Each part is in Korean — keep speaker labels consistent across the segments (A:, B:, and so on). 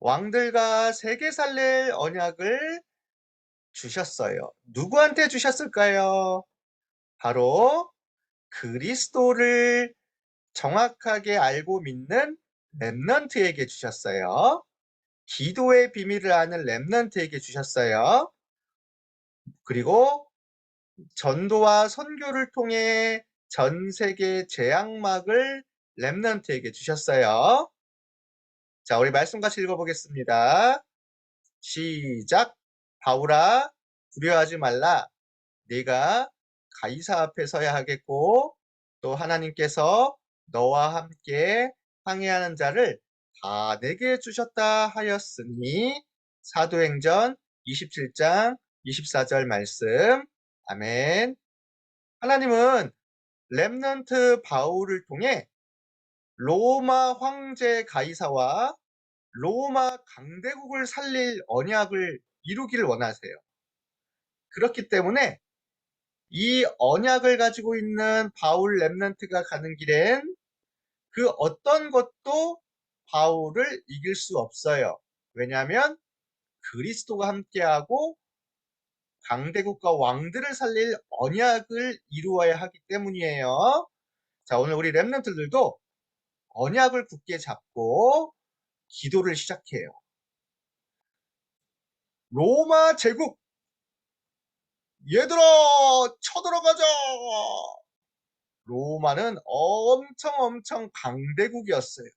A: 왕들과 세계 살릴 언약을 주셨어요. 누구한테 주셨을까요? 바로 그리스도를 정확하게 알고 믿는 렘넌트에게 주셨어요. 기도의 비밀을 아는 렘넌트에게 주셨어요. 그리고 전도와 선교를 통해 전 세계 재앙막을 렘넌트에게 주셨어요. 자, 우리 말씀 같이 읽어보겠습니다. 시작. 바울아, 두려워하지 말라. 네가 가이사 앞에 서야 하겠고 또 하나님께서 너와 함께 항해하는 자를 다 내게 주셨다 하였으니 사도행전 27장 24절 말씀 아멘 하나님은 렘넌트 바울을 통해 로마 황제 가이사와 로마 강대국을 살릴 언약을 이루기를 원하세요. 그렇기 때문에 이 언약을 가지고 있는 바울 렘넌트가 가는 길엔 그 어떤 것도 바울을 이길 수 없어요. 왜냐하면 그리스도가 함께하고 강대국과 왕들을 살릴 언약을 이루어야 하기 때문이에요. 자, 오늘 우리 렘넌트들도 언약을 굳게 잡고 기도를 시작해요. 로마 제국! 얘들아 쳐들어가자! 로마는 엄청 엄청 강대국이었어요.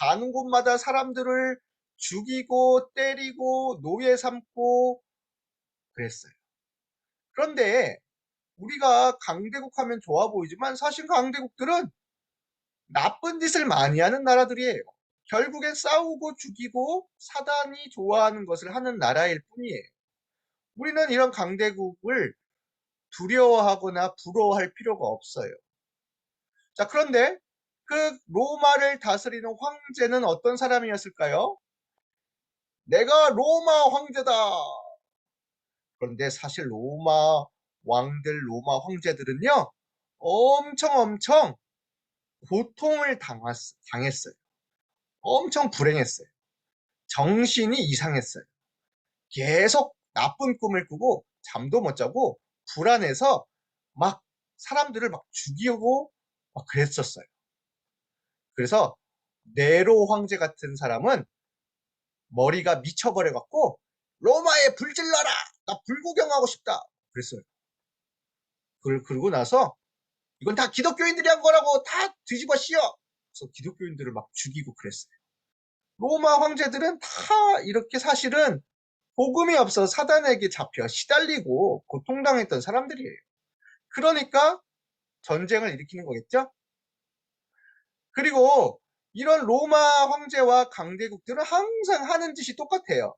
A: 가는 곳마다 사람들을 죽이고 때리고 노예 삼고 그랬어요. 그런데 우리가 강대국 하면 좋아 보이지만 사실 강대국들은 나쁜 짓을 많이 하는 나라들이에요 결국엔 싸우고 죽이고 사단이 좋아하는 것을 하는 나라일 뿐이에요. 우리는 이런 강대국을 두려워하거나 부러워할 필요가 없어요. 자, 그런데 그 로마를 다스리는 황제는 어떤 사람이었을까요? 내가 로마 황제다. 그런데 사실 로마 왕들, 로마 황제들은요, 엄청 엄청 고통을 당했어요. 엄청 불행했어요. 정신이 이상했어요. 계속 나쁜 꿈을 꾸고 잠도 못 자고 불안해서 막 사람들을 막 죽이고 막 그랬었어요. 그래서 네로 황제 같은 사람은 머리가 미쳐버려 갖고 로마에 불질러라! 나 불구경하고 싶다! 그랬어요. 그러고 나서 이건 다 기독교인들이 한 거라고 다 뒤집어 씌워! 그래서 기독교인들을 막 죽이고 그랬어요. 로마 황제들은 다 이렇게 사실은 복음이 없어 사단에게 잡혀 시달리고 고통당했던 사람들이에요. 그러니까 전쟁을 일으키는 거겠죠? 그리고 이런 로마 황제와 강대국들은 항상 하는 짓이 똑같아요.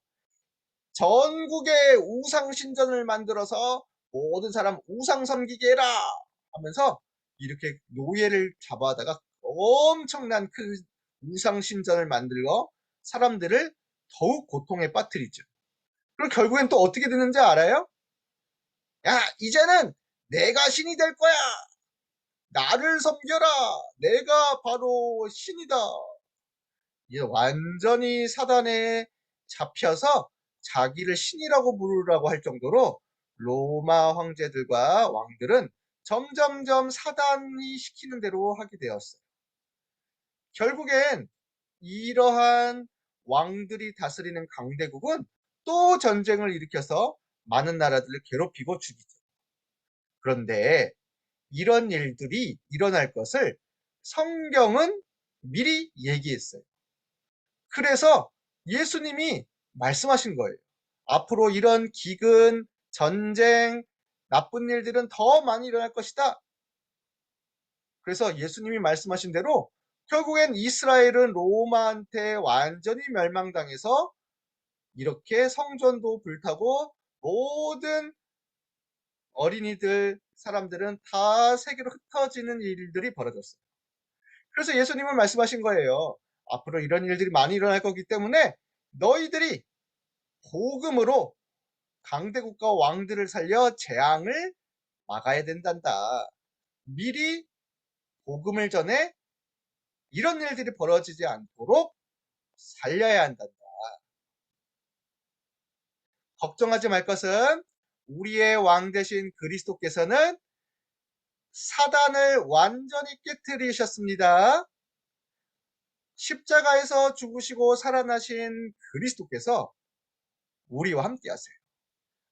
A: 전국에 우상신전을 만들어서 모든 사람 우상 섬기게 해라 하면서 이렇게 노예를 잡아다가 엄청난 큰 우상신전을 만들고 사람들을 더욱 고통에 빠뜨리죠. 그럼 결국엔 또 어떻게 되는지 알아요? 야, 이제는 내가 신이 될 거야. 나를 섬겨라. 내가 바로 신이다. 이제 완전히 사단에 잡혀서 자기를 신이라고 부르라고 할 정도로 로마 황제들과 왕들은 점점점 사단이 시키는 대로 하게 되었어요. 결국엔 이러한 왕들이 다스리는 강대국은 또 전쟁을 일으켜서 많은 나라들을 괴롭히고 죽이죠. 그런데 이런 일들이 일어날 것을 성경은 미리 얘기했어요. 그래서 예수님이 말씀하신 거예요. 앞으로 이런 기근, 전쟁, 나쁜 일들은 더 많이 일어날 것이다. 그래서 예수님이 말씀하신 대로 결국엔 이스라엘은 로마한테 완전히 멸망당해서 이렇게 성전도 불타고 모든 어린이들, 사람들은 다 세계로 흩어지는 일들이 벌어졌어요. 그래서 예수님은 말씀하신 거예요. 앞으로 이런 일들이 많이 일어날 거기 때문에 너희들이 복음으로 강대국가 왕들을 살려 재앙을 막아야 된단다. 미리 복음을 전해 이런 일들이 벌어지지 않도록 살려야 한단다. 걱정하지 말 것은 우리의 왕 되신 그리스도께서는 사단을 완전히 깨뜨리셨습니다. 십자가에서 죽으시고 살아나신 그리스도께서 우리와 함께 하세요.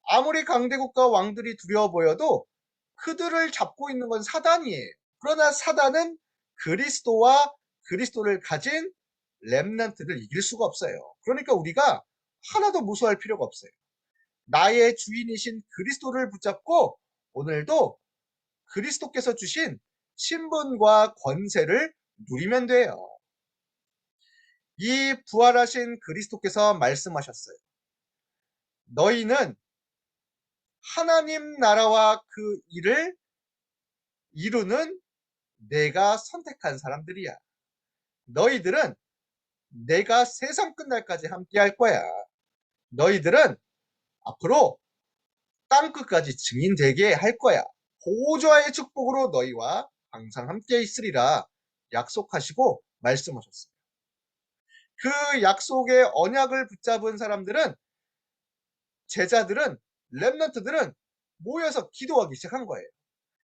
A: 아무리 강대국과 왕들이 두려워 보여도 그들을 잡고 있는 건 사단이에요. 그러나 사단은 그리스도와 그리스도를 가진 렘넌트를 이길 수가 없어요. 그러니까 우리가 하나도 무서워할 필요가 없어요. 나의 주인이신 그리스도를 붙잡고 오늘도 그리스도께서 주신 신분과 권세를 누리면 돼요. 이 부활하신 그리스도께서 말씀하셨어요. 너희는 하나님 나라와 그 일을 이루는 내가 선택한 사람들이야. 너희들은 내가 세상 끝날까지 함께 할 거야. 너희들은 앞으로 땅 끝까지 증인 되게 할 거야. 보좌의 축복으로 너희와 항상 함께 있으리라 약속하시고 말씀하셨어요. 그 약속의 언약을 붙잡은 사람들은 제자들은 렘넌트들은 모여서 기도하기 시작한 거예요.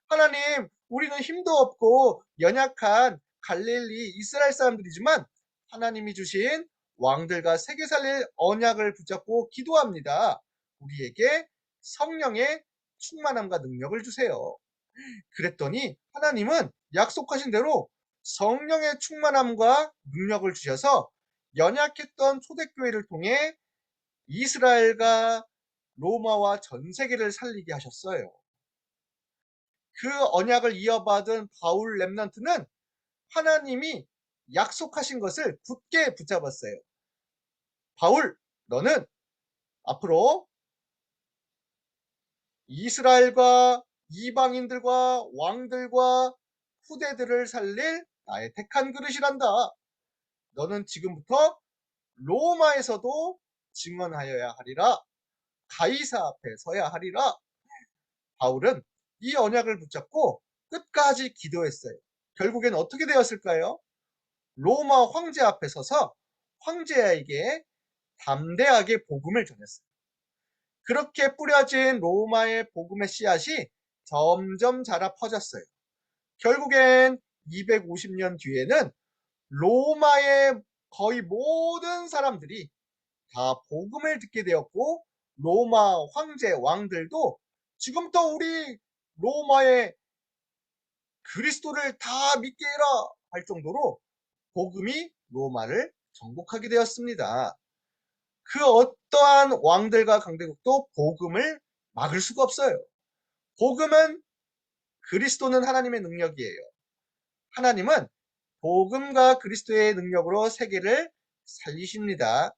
A: 하나님, 우리는 힘도 없고 연약한 갈릴리 이스라엘 사람들이지만 하나님이 주신 왕들과 세계 살릴 언약을 붙잡고 기도합니다. 우리에게 성령의 충만함과 능력을 주세요. 그랬더니 하나님은 약속하신 대로 성령의 충만함과 능력을 주셔서 연약했던 초대교회를 통해 이스라엘과 로마와 전 세계를 살리게 하셨어요. 그 언약을 이어받은 바울 렘넌트는 하나님이 약속하신 것을 굳게 붙잡았어요. 바울, 너는 앞으로 이스라엘과 이방인들과 왕들과 후대들을 살릴 나의 택한 그릇이란다. 너는 지금부터 로마에서도 증언하여야 하리라. 가이사 앞에 서야 하리라. 바울은 이 언약을 붙잡고 끝까지 기도했어요. 결국엔 어떻게 되었을까요? 로마 황제 앞에 서서 황제에게 담대하게 복음을 전했어요. 그렇게 뿌려진 로마의 복음의 씨앗이 점점 자라 퍼졌어요. 결국엔 250년 뒤에는 로마의 거의 모든 사람들이 다 복음을 듣게 되었고 로마 황제 왕들도 지금부터 우리 로마의 그리스도를 다 믿게 해라 할 정도로 복음이 로마를 정복하게 되었습니다. 그 어떠한 왕들과 강대국도 복음을 막을 수가 없어요. 복음은 그리스도는 하나님의 능력이에요. 하나님은 복음과 그리스도의 능력으로 세계를 살리십니다.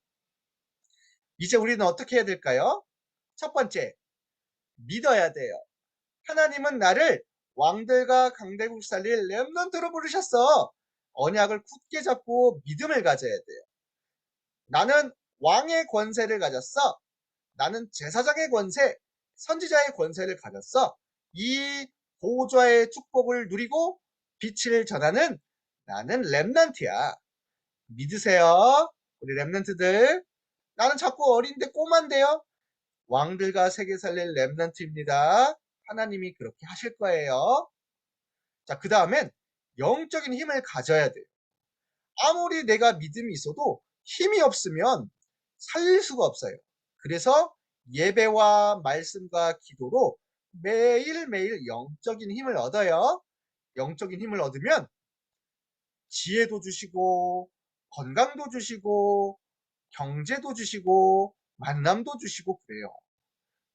A: 이제 우리는 어떻게 해야 될까요? 첫 번째, 믿어야 돼요. 하나님은 나를 왕들과 강대국 살릴 렘넌트로 부르셨어. 언약을 굳게 잡고 믿음을 가져야 돼요. 나는 왕의 권세를 가졌어. 나는 제사장의 권세, 선지자의 권세를 가졌어. 이 보좌의 축복을 누리고 빛을 전하는 나는 랩넌트야. 믿으세요. 우리 랩넌트들. 나는 자꾸 어린데 꼬만데요. 왕들과 세계 살릴 랩넌트입니다. 하나님이 그렇게 하실 거예요. 자, 그 다음엔 영적인 힘을 가져야 돼요. 아무리 내가 믿음이 있어도 힘이 없으면 살릴 수가 없어요. 그래서 예배와 말씀과 기도로 매일매일 영적인 힘을 얻어요. 영적인 힘을 얻으면 지혜도 주시고 건강도 주시고 경제도 주시고 만남도 주시고 그래요.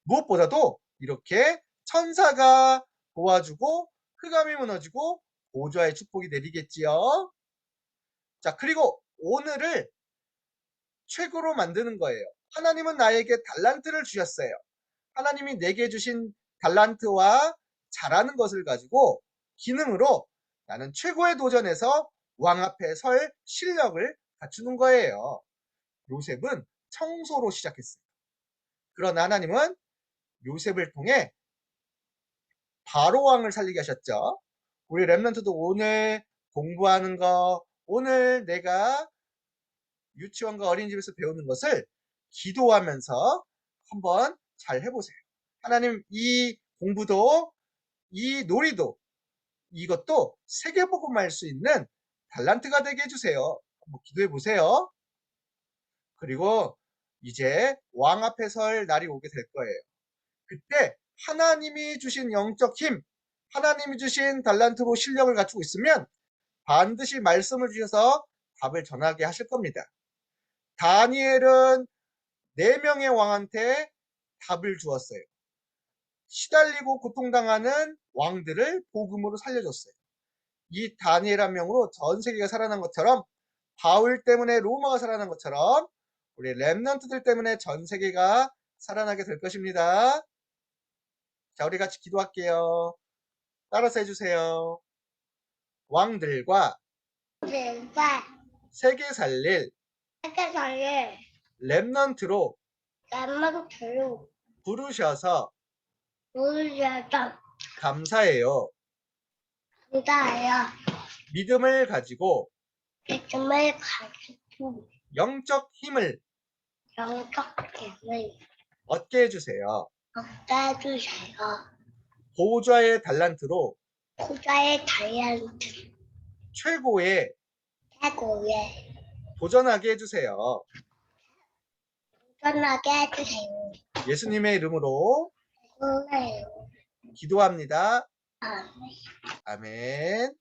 A: 무엇보다도 이렇게 천사가 도와주고 흑암이 무너지고 보좌의 축복이 내리겠지요. 자, 그리고 오늘을 최고로 만드는 거예요. 하나님은 나에게 달란트를 주셨어요. 하나님이 내게 주신 달란트와 잘하는 것을 가지고 기능으로 나는 최고의 도전에서 왕 앞에 설 실력을 갖추는 거예요. 요셉은 청소로 시작했어요. 그러나 하나님은 요셉을 통해 바로 왕을 살리게 하셨죠. 우리 랩런트도 오늘 공부하는 거, 오늘 내가 유치원과 어린이집에서 배우는 것을 기도하면서 한번 잘 해보세요. 하나님 이 공부도 이 놀이도 이것도 세계복음할 수 있는 달란트가 되게 해주세요. 한번 기도해 보세요. 그리고 이제 왕 앞에 설 날이 오게 될 거예요. 그때 하나님이 주신 영적 힘, 하나님이 주신 달란트로 실력을 갖추고 있으면 반드시 말씀을 주셔서 답을 전하게 하실 겁니다. 다니엘은 네 명의 왕한테 답을 주었어요. 시달리고 고통당하는 왕들을 복음으로 살려줬어요. 이 다니엘 한 명으로 전 세계가 살아난 것처럼 바울 때문에 로마가 살아난 것처럼 우리 랩런트들 때문에 전 세계가 살아나게 될 것입니다. 자, 우리 같이 기도할게요. 따라서 해주세요. 왕들과
B: 들과
A: 세계 살릴
B: 세계사를
A: 랩런트로
B: 랩몬트로
A: 부르셔서
B: 보여서
A: 감사해요.
B: 감사해요.
A: 믿음을 가지고
B: 믿음을 가지고
A: 영적 힘을
B: 영적 힘을
A: 얻게 해주세요.
B: 해주세요.
A: 보호자의 달란트로
B: 고자의 다이언트
A: 최고의
B: 최고의
A: 도전하게 해주세요.
B: 도전하게 해주세요.
A: 예수님의 이름으로
B: 오늘
A: 기도합니다.
B: 아,
A: 아멘.